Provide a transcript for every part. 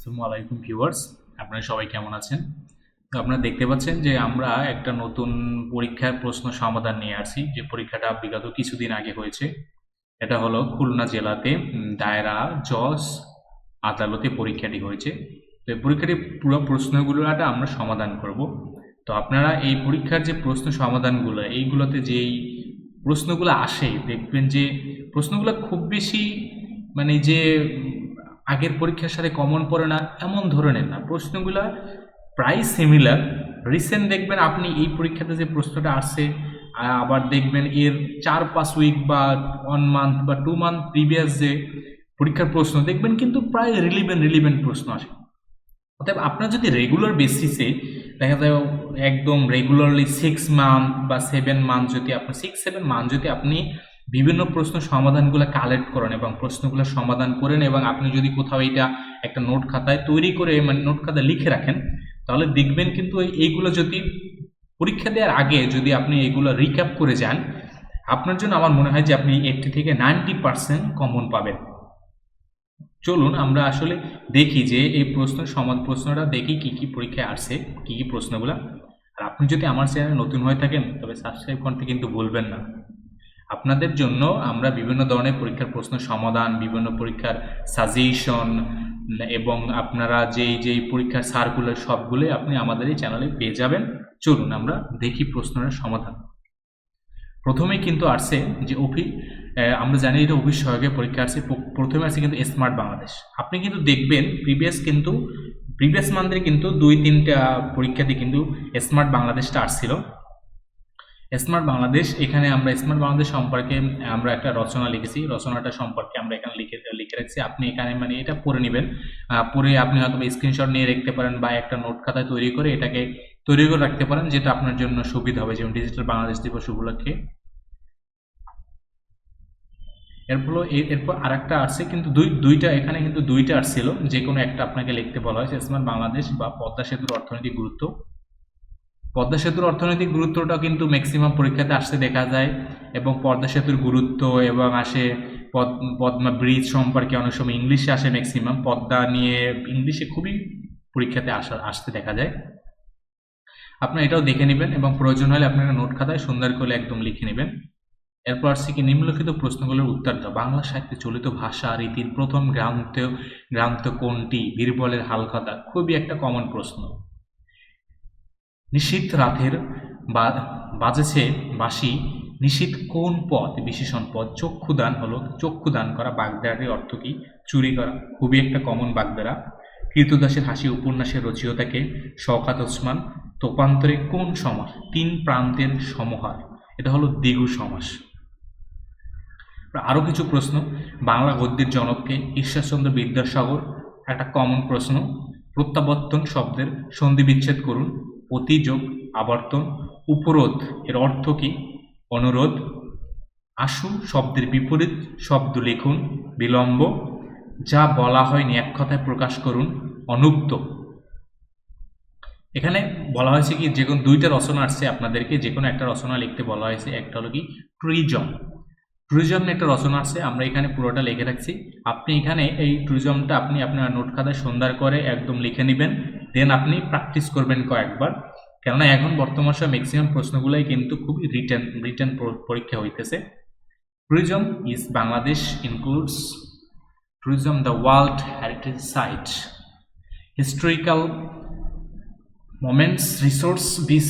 আসসালামু আলাইকুম ভিউয়ার্স, আপনারা সবাই কেমন আছেন? তো আপনারা দেখতে পাচ্ছেন যে আমরা একটা নতুন পরীক্ষার প্রশ্ন সমাধান নিয়ে আসছি। যে পরীক্ষাটা বিগত কিছুদিন আগে হয়েছে। এটা হলো খুলনা জেলাতে দায়রা, জজ, আদালতে পরীক্ষাটি হয়েছে। তো এই পরীক্ষাটি পুরো প্রশ্নগুলোটা আমরা সমাধান করব। তো আপনারা এই পরীক্ষার যে প্রশ্ন সমাধানগুলো, এইগুলোতে যেই প্রশ্নগুলো আসে, দেখবেন যে প্রশ্নগুলো খুব বেশি মানে যে আগের পরীক্ষার সাথে কমন পড়ে না, এমন ধরনের না। প্রশ্নগুলো প্রায় সিমিলার রিসেন্ট দেখবেন আপনি এই পরীক্ষাতে যে প্রশ্নটা আসছে আবার দেখবেন এর চার, পাঁচ উইক বা ওয়ান মান্থ বা টু মান্থ প্রিভিয়াস যে পরীক্ষার প্রশ্ন, দেখবেন কিন্তু প্রায় রিলিভেন্ট রিলিভেন্ট প্রশ্ন আসে। অতএব আপনার যদি রেগুলার বেসিসে দেখা যায় একদম রেগুলারলি সিক্স মান্থ বা সেভেন মান্থ যদি আপনি সিক্স সেভেন মান্থ যদি আপনি বিভিন্ন প্রশ্ন সমাধানগুলো কালেক্ট করেন এবং প্রশ্নগুলো সমাধান করেন এবং আপনি যদি কোথাও এটা একটা নোট খাতায় তৈরি করে মানে নোট খাতায় লিখে রাখেন, তাহলে দেখবেন কিন্তু এই- এইগুলো যদি পরীক্ষা দেওয়ার আগে যদি আপনি এগুলো রিক্যাপ করে যান, আপনার জন্য আমার মনে হয় যে আপনি এইটটি থেকে নাইনটি পার্সেন্ট কমন পাবেন। চলুন আমরা আসলে দেখি যে এই প্রশ্ন সমাজ প্রশ্নটা দেখি কি কি পরীক্ষায় আসছে কি কি প্রশ্নগুলো। আর আপনি যদি আমার চ্যানেলে নতুন হয়ে থাকেন, তবে সাবস্ক্রাইব করতে কিন্তু ভুলবেন না। আপনাদের জন্য আমরা বিভিন্ন ধরনের পরীক্ষার প্রশ্ন সমাধান, বিভিন্ন পরীক্ষার সাজেশন এবং আপনারা যেই যেই পরীক্ষার সার্কুলার সবগুলো আপনি আমাদের এই চ্যানেলে পেয়ে যাবেন। চলুন আমরা দেখি প্রশ্নের সমাধান। প্রথমেই কিন্তু আসছে যে অফি আমরা জানি এটা অফিস সহায়কের পরীক্ষা আসছে। প্রথমে আসছে কিন্তু স্মার্ট বাংলাদেশ। আপনি কিন্তু দেখবেন প্রিভিয়াস কিন্তু প্রিভিয়াস মান্থে কিন্তু দুই, তিনটা পরীক্ষাতে কিন্তু স্মার্ট বাংলাদেশটা আসছিল। স্মার্ট বাংলাদেশ এখানে আমরা স্মার্ট বাংলাদেশ সম্পর্কে, আমরা একটা রচনা লিখেছি। রচনাটা সম্পর্কে আমরা এখানে লিখে লিখে রাখছি। আপনি এখানে মানে এটা পড়ে নেবেন। পড়ে আপনি হয়তো স্ক্রিনশট নিয়ে রাখতে পারেন বা একটা নোট খাতায় তৈরি করে এটাকে তৈরি করে রাখতে পারেন, যেটা আপনার জন্য সুবিধা হবে। যেমন ডিজিটাল বাংলাদেশ দিবস উপলক্ষে। এরপর এরপর আরেকটা আসছে, কিন্তু দুই, দুইটা, এখানে কিন্তু দুইটা আসছিল। যে কোনো একটা আপনাকে লিখতে বলা হয়েছে। স্মার্ট বাংলাদেশ বা পদ্মা সেতুর অর্থনৈতিক গুরুত্ব। পদ্মা সেতুর অর্থনৈতিক গুরুত্বটা কিন্তু ম্যাক্সিমাম পরীক্ষাতে আসতে দেখা যায় এবং পদ্মা সেতুর গুরুত্ব এবং আসে পদ- পদ্মা ব্রিজ সম্পর্কে অনেক সময় ইংলিশে আসে ম্যাক্সিমাম পদ্মা নিয়ে ইংলিশে খুবই পরীক্ষাতে আসা, আসতে দেখা যায়। আপনার এটাও দেখে নেবেন এবং প্রয়োজন হলে আপনারা নোট খাতায় সুন্দর করে একদম লিখে নেবেন। এরপর আসছে কি নিম্নলিখিত প্রশ্নগুলোর উত্তর দাও। বাংলা সাহিত্যে চলিত ভাষা রীতির প্রথম গ্রান্ত গ্রান্ত কোনটি? বীরবলের হালখাতা। খুবই একটা কমন প্রশ্ন। নিশীথ রাতের বাজেছে বাসি নিশীথ কোন পদ বিশেষণ পদ চক্ষুদান হলো চক্ষুদান করা বাগদারের অর্থ কি? চুরি করা, খুবই একটা কমন বাগদারা। কীর্তদাসের হাসি উপন্যাসের রচয়িতাকে শওকাত ওসমান, তোপান্তরে কোন সমাস? তিন প্রান্তের সমাহার, এটা হলো দ্বিগু সমাস। আরও কিছু প্রশ্ন, বাংলা গদ্যের জনককে ঈশ্বরচন্দ্র বিদ্যাসাগর, একটা কমন প্রশ্ন, প্রত্যাবর্তন শব্দের সন্ধি বিচ্ছেদ করুন। অতিযোগ আবর্তন, উপরোধ এর অর্থ কি? অনুরোধ। আশু শব্দের বিপরীত শব্দ লিখুন, বিলম্ব। যা বলা হয়নি এক কথায় প্রকাশ করুন, অনুক্ত। এখানে বলা হয়েছে কি, যে কোনো দুইটা রচনা আসছে আপনাদেরকে, যে কোনো একটা রচনা লিখতে বলা হয়েছে, একটা হলো কি ট্রিজম ট্যুরিজম একটা রচনা আছে আমরা এখানে পুরোটা লিখে রাখছি। আপনি এখানে এই ট্যুরিজমটা আপনি আপনার নোট খাতায় সুন্দর করে একদম লিখে নেবেন। দেন আপনি প্র্যাকটিস করবেন কয়েকবার। কেননা এখন বর্তমান সময় ম্যাক্সিমাম প্রশ্নগুলোই কিন্তু খুবই রিটেন রিটার্ন পরীক্ষা হইতেছে। Tourism is Bangladesh includes tourism the world heritage site historical moments resource বিস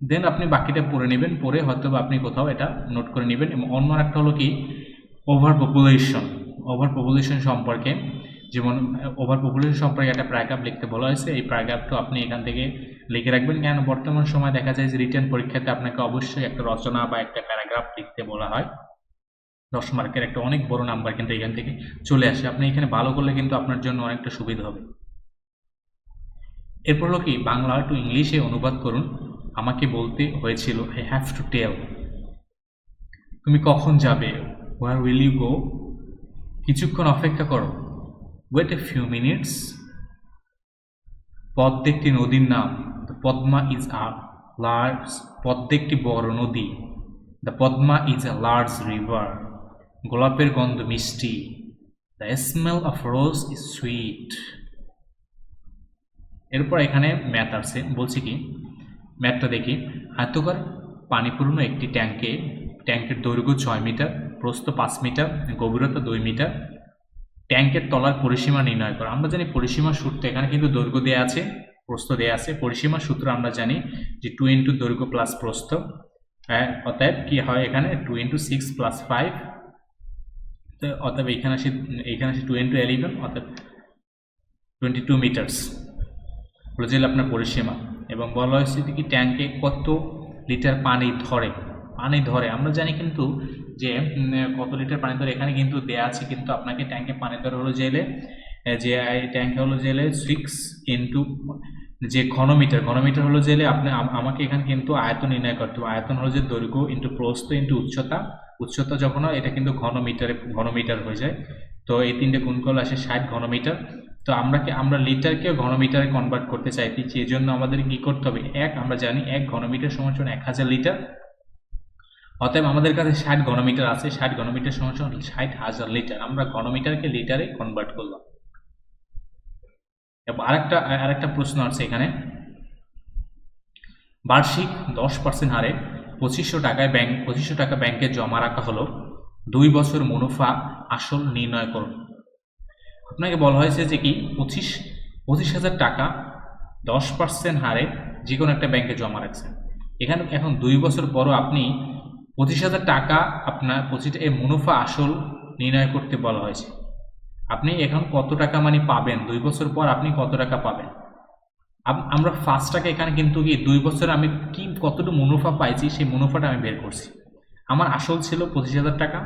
দেন আপনি বাকিটা পড়ে নেবেন, পড়ে হয়তো আপনি কোথাও এটা নোট করে নেবেন। এবং অন্য একটা হলো কি ওভার পপুলেশন ওভার পপুলেশন সম্পর্কে। যেমন ওভার পপুলেশন সম্পর্কে একটা প্যারাগ্রাফ লিখতে বলা হয়েছে। এই প্যারাগ্রাফটা আপনি এখান থেকে লিখে রাখবেন। কেন বর্তমান সময় দেখা যায় যে রিটার্ন পরীক্ষাতে আপনাকে অবশ্যই একটা রচনা বা একটা প্যারাগ্রাফ লিখতে বলা হয়। দশ মার্কের একটা অনেক বড় নাম্বার কিন্তু এখান থেকে চলে আসে। আপনি এখানে ভালো করলে কিন্তু আপনার জন্য অনেকটা সুবিধা হবে। এরপর হলো কি, বাংলা টু ইংলিশে অনুবাদ করুন। আমাকে বলতে হয়েছিল আই হ্যাভ টু টেল তুমি কখন যাবে? ওয়ার উইল ইউ গো কিছুক্ষণ অপেক্ষা করো। Wait a few minutes Padma একটি নদীর নাম the Padma is a large Padma একটি বড় নদী the Padma is a large river গোলাপের গন্ধ মিষ্টি the smell of rose is sweet এরপর এখানে ম্যাথ আসছে বলছি কি? ম্যাথটা দেখি। আয়তকার পানিপূর্ণ একটি ট্যাঙ্কে, ট্যাঙ্কের দৈর্ঘ্য ছয় মিটার, প্রস্থ পাঁচ মিটার, গভীরতা দুই মিটার ট্যাঙ্কের তলার পরিসীমা নির্ণয় করা। আমরা জানি পরিসীমা সূত্র এখানে কিন্তু দৈর্ঘ্য দেওয়া আছে, প্রস্থ দেওয়া আছে। পরিসীমা সূত্র আমরা জানি যে টু ইন্টু দৈর্ঘ্য প্লাস প্রস্থ হ্যাঁ অতএব কি হয় এখানে? Two into six plus five অতএব এখানে আসে এখানে আসে টু ইন্টু এলিভেন অতএব টোয়েন্টি টু মিটার্স হলো আপনার পরিসীমা? এবং বলা হয়েছে কি ট্যাঙ্কে কত লিটার পানি ধরে? পানি ধরে। আমরা জানি কিন্তু যে কত লিটার পানি ধরে এখানে কিন্তু দেয়া আছে, কিন্তু আপনাকে ট্যাঙ্কে পানি ধরে হলো জেলে যে ট্যাঙ্কে হলো জেলে সিক্স ইন্টু যে, ঘনমিটার ঘনমিটার হলো জেলে আপনি আমাকে এখানে কিন্তু আয়তন নির্ণয় করতে হবে। আয়তন হলো যে দৈর্ঘ্য ইন্টু প্রস্থ ইন্টু উচ্চতা। উচ্চতা যখন হয়, এটা কিন্তু ঘনমিটারে, ঘনমিটার হয়ে যায়। তো এই তিনটে গুণ করলে আসে ষাট ঘনমিটার। তো আমরা কি, আমরা লিটারকে ঘনমিটারে কনভার্ট করতে চাইতেছি। এই জন্য আমাদের কি করতে হবে? এক, আমরা জানি এক ঘনমিটার সমান এক হাজার লিটার। অতএব আমাদের কাছে ষাট ঘনমিটার আছে, ষাট ঘনমিটার সমান ষাট হাজার লিটার। আমরা ঘনমিটারকে লিটারে কনভার্ট করলাম। আরেকটা আরেকটা প্রশ্ন আছে এখানে। বার্ষিক দশ পার্সেন্ট হারে পঁচিশশো টাকায় ব্যাংক, পঁচিশশো টাকা ব্যাংকে জমা রাখা হলো। দুই বছর মুনাফা আসল নির্ণয় করুন। আপনাকে বলা হয়েছে যে কি, পঁচিশ পঁচিশ হাজার টাকা দশ পার্সেন্ট হারে যে কোনো একটা ব্যাংকে জমা রাখছেন। এখানে, এখন দুই বছর পরও আপনি পঁচিশ হাজার টাকা আপনার পঁচিশ এই মুনাফা আসল নির্ণয় করতে বলা হয়েছে। আপনি এখন কত টাকা মানে পাবেন? দুই বছর পর আপনি কত টাকা পাবেন? আমরা ফার্স্টটাকে এখানে কিন্তু কি, দুই বছর আমি কি কতটুকু মুনাফা পাইছি, সেই মুনাফাটা আমি বের করছি। আমার আসল ছিল পঁচিশ হাজার টাকা,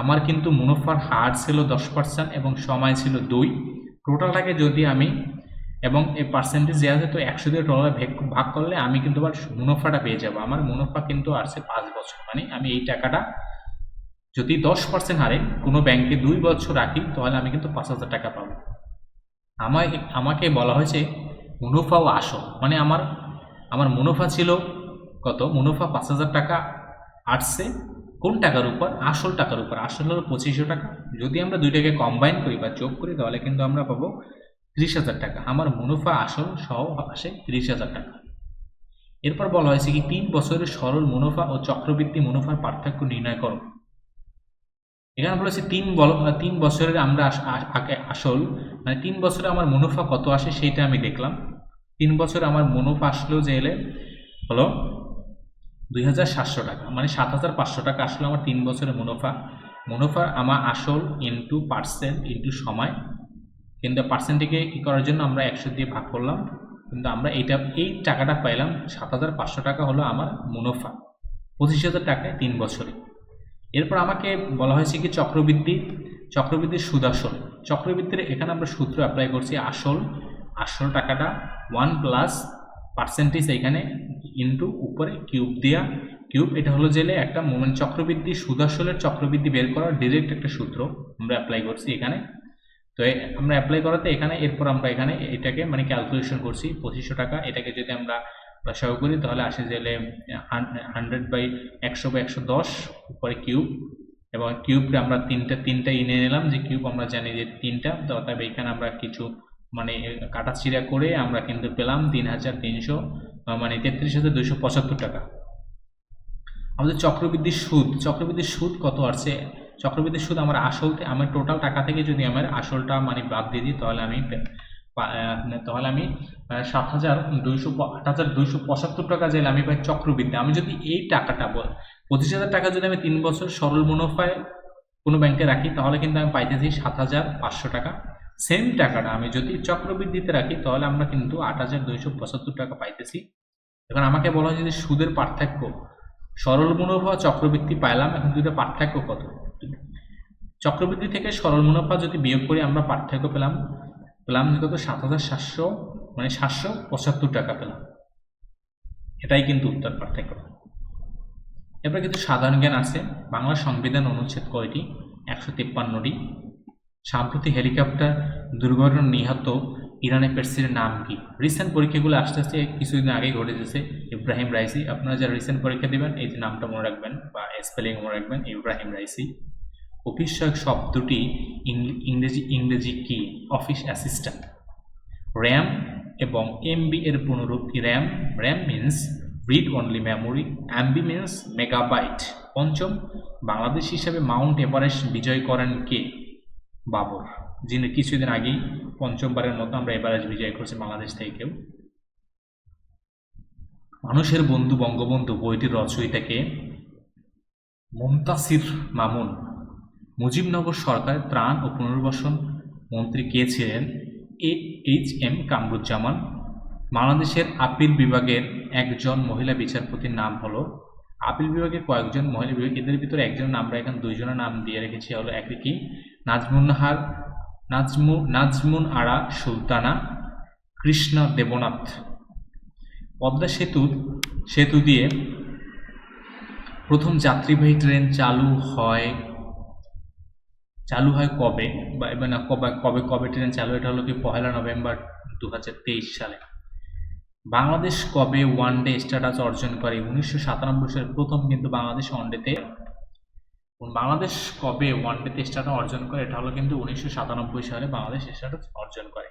আমার কিন্তু মুনাফার হার ছিল দশ পার্সেন্ট এবং সময় ছিল দুই। টোটালটাকে যদি আমি এবং এই পার্সেন্টেজ দেওয়া আছে তো একশো দিয়ে ভাগ ভাগ করলে আমি কিন্তু আবার মুনাফাটা পেয়ে যাব। আমার মুনাফা কিন্তু আসছে পাঁচ বছর। মানে আমি এই টাকাটা যদি দশ পার্সেন্ট হারে কোনো ব্যাংকে দুই বছর রাখি, তাহলে আমি কিন্তু পাঁচ হাজার টাকা পাবো। আমায়, আমাকে বলা হয়েছে মুনাফা ও আসল মানে আমার আমার মুনাফা ছিল কত? মুনাফা পাঁচ হাজার টাকা আসছে। কোন টাকার উপর? আসল টাকার উপর। আসল হলো পঁচিশশো টাকা। যদি আমরা দুইটাকে কম্বাইন করি বা যোগ করি, তাহলে কিন্তু আমরা পাবো ত্রিশ হাজার টাকা। আমার মুনাফা আসল সহ আসে ত্রিশ হাজার টাকা। এরপর বলা হয়েছে কি, তিন বছরের সরল মুনাফা ও চক্রবৃদ্ধি মুনাফার পার্থক্য নির্ণয় করো। এখানে বলেছে তিন তিন বছরের আমরা আসল মানে তিন বছরে আমার মুনাফা কত আসে সেইটা আমি দেখলাম। তিন বছরে আমার মুনাফা আসলো যে এলে হলো দুই হাজার সাতশো টাকা মানে সাত হাজার পাঁচশো টাকা আসলো আমার তিন বছরের মুনাফা। মুনাফা আমার আসল ইন্টু পার্সেন্ট ইন্টু সময় কিন্তু পার্সেন্টটিকে কী করার জন্য আমরা একশো দিয়ে ভাগ করলাম। কিন্তু আমরা এইটা, এই টাকাটা পাইলাম সাত হাজার পাঁচশো টাকা হলো আমার মুনাফা, পঁচিশ হাজার টাকায় তিন বছরে। এরপর আমাকে বলা হয়েছে কি চক্রবৃদ্ধি, চক্রবৃদ্ধির সুদ আসল চক্রবৃদ্ধির এখানে আমরা সূত্র অ্যাপ্লাই করছি আসল আসল টাকাটা ওয়ান প্লাস পার্সেন্টেজ এখানে ইন্টু উপরে কিউব দেয়া। কিউব এটা হলো জেলে একটা মোমেন্ট চক্রবৃদ্ধি সুদ আসলের চক্রবৃদ্ধি বের করার ডিরেক্ট একটা সূত্র আমরা অ্যাপ্লাই করছি এখানে। তো আমরা অ্যাপ্লাই করাতে এখানে, এরপর আমরা এখানে এটাকে মানে ক্যালকুলেশন করছি, পঁচিশশো টাকা। এটাকে যদি আমরা সহ করি, তাহলে আসে জেলে হান্ড্রেড বাই একশো বা একশো দশ উপরে কিউব এবং কিউবটা আমরা তিনটা তিনটা ইনে নিলাম, যে কিউব আমরা জানি যে তিনটা। অতএব এখানে আমরা কিছু মানে কাটা চিরা করে আমরা কিন্তু পেলাম তিন হাজার তিনশো মানে তেত্রিশ হাজার দুইশো পঁচাত্তর টাকা। আমাদের চক্রবৃদ্ধির সুদ চক্রবৃদ্ধির সুদ কত আসছে? চক্রবৃদ্ধির সুদ আমার আসল আমার টোটাল টাকা থেকে যদি আমার আসলটা মানে বাদ দিয়ে দিই তাহলে আমি আহ, তাহলে আমি সাত হাজার দুইশো আট হাজার দুইশো পঁচাত্তর টাকা চাইলে আমি পাই চক্রবৃদ্ধি। আমি যদি এই টাকাটা বল পঁচিশ হাজার টাকা যদি আমি তিন বছর সরল মুনাফায় কোনো ব্যাংকে রাখি তাহলে কিন্তু আমি পাইতেছি সাত হাজার পাঁচশো টাকা। সেম টাকাটা আমি যদি চক্রবৃদ্ধিতে রাখি তাহলে আমরা কিন্তু আট হাজার দুইশো পঁচাত্তর টাকা পাইতেছি। এখন আমাকে বলা হয় যে সুদের পার্থক্য সরল মুনাফা ও চক্রবৃদ্ধি পাইলাম, এখন দুটো পার্থক্য কত? চক্রবৃদ্ধি থেকে সরল মুনাফা যদি বিয়োগ করি, আমরা পার্থক্য পেলাম পেলাম কত? সাত হাজার সাতশো মানে সাতশো পঁচাত্তর টাকা পেলাম। এটাই কিন্তু উত্তর পার্থক্য। এরপর কিন্তু সাধারণ জ্ঞান আছে, বাংলা সংবিধান অনুচ্ছেদ কয়টি? একশো তিপ্পান্নটি। সাম্প্রতিক হেলিকপ্টার দুর্ঘটনা নিহত ইরানের প্রেসিডেন্টের নাম কি? রিসেন্ট পরীক্ষাগুলো আস্তে আস্তে কিছুদিন আগেই ঘটে গেছে। ইব্রাহিম রাইসি, আপনারা যারা রিসেন্ট পরীক্ষা দেবেন, এই যে নামটা মনে রাখবেন বা স্পেলিং মনে রাখবেন, ইব্রাহিম রাইসি। অফিস সহায়ক শব্দটি ইংরেজি ইংরেজি কি? অফিস অ্যাসিস্ট্যান্ট র্যাম এবং এমবি এর পুনরূপ RAM RAM means read only memory MB means megabyte পঞ্চম, বাংলাদেশ হিসাবে মাউন্ট এভারেস্ট বিজয় করেন কে? বাবর। যিনি কিছুদিন আগেই পঞ্চমবারের মতো আমরা এভারেস্ট বিজয় করছি বাংলাদেশ থেকেও। মানুষের বন্ধু, বঙ্গবন্ধু বইটির রচয়িতাকে মুমতাসির মামুন, মুজিবনগর সরকারের ত্রাণ ও পুনর্বাসন মন্ত্রী কে ছিলেন? এ এইচ এম কামরুজ্জামান, বাংলাদেশের আপিল বিভাগের একজন মহিলা বিচারপতির নাম হলো। আপিল বিভাগের কয়েকজন মহিলা বিভাগ, এদের ভিতরে একজনের আমরা এখানে দুইজনের নাম দিয়ে রেখেছি, হলো একটি কি? নাজমুন নাহার নাজমু নাজমুন আরা সুলতানা, কৃষ্ণা দেবনাথ। পদ্মা সেতুর সেতু দিয়ে প্রথম যাত্রীবাহী ট্রেন চালু হয় চালু হয় কবে? বা এবার না, কবে কবে কবে ট্রেন চালু? এটা হলো কি পহেলা নভেম্বর দু হাজার তেইশ সালে। বাংলাদেশ কবে ওয়ান ডে স্ট্যাটাস অর্জন করে? উনিশশো সাতানব্বই সালের প্রথম কিন্তু বাংলাদেশ ওয়ানডেতে বাংলাদেশ কবে ওয়ান ডেতে স্ট্যাটাস অর্জন করে, এটা হলো কিন্তু উনিশশো সাতানব্বই সালে বাংলাদেশ স্টার্ট অর্জন করে।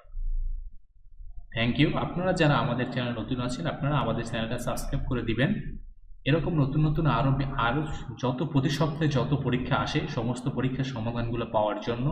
থ্যাংক ইউ আপনারা যারা আমাদের চ্যানেল নতুন আছেন, আপনারা আমাদের চ্যানেলটা সাবস্ক্রাইব করে দিবেন। এরকম নতুন নতুন আরও আরও যত প্রতি সপ্তাহে যত পরীক্ষা আসে, সমস্ত পরীক্ষার সমাধানগুলো পাওয়ার জন্য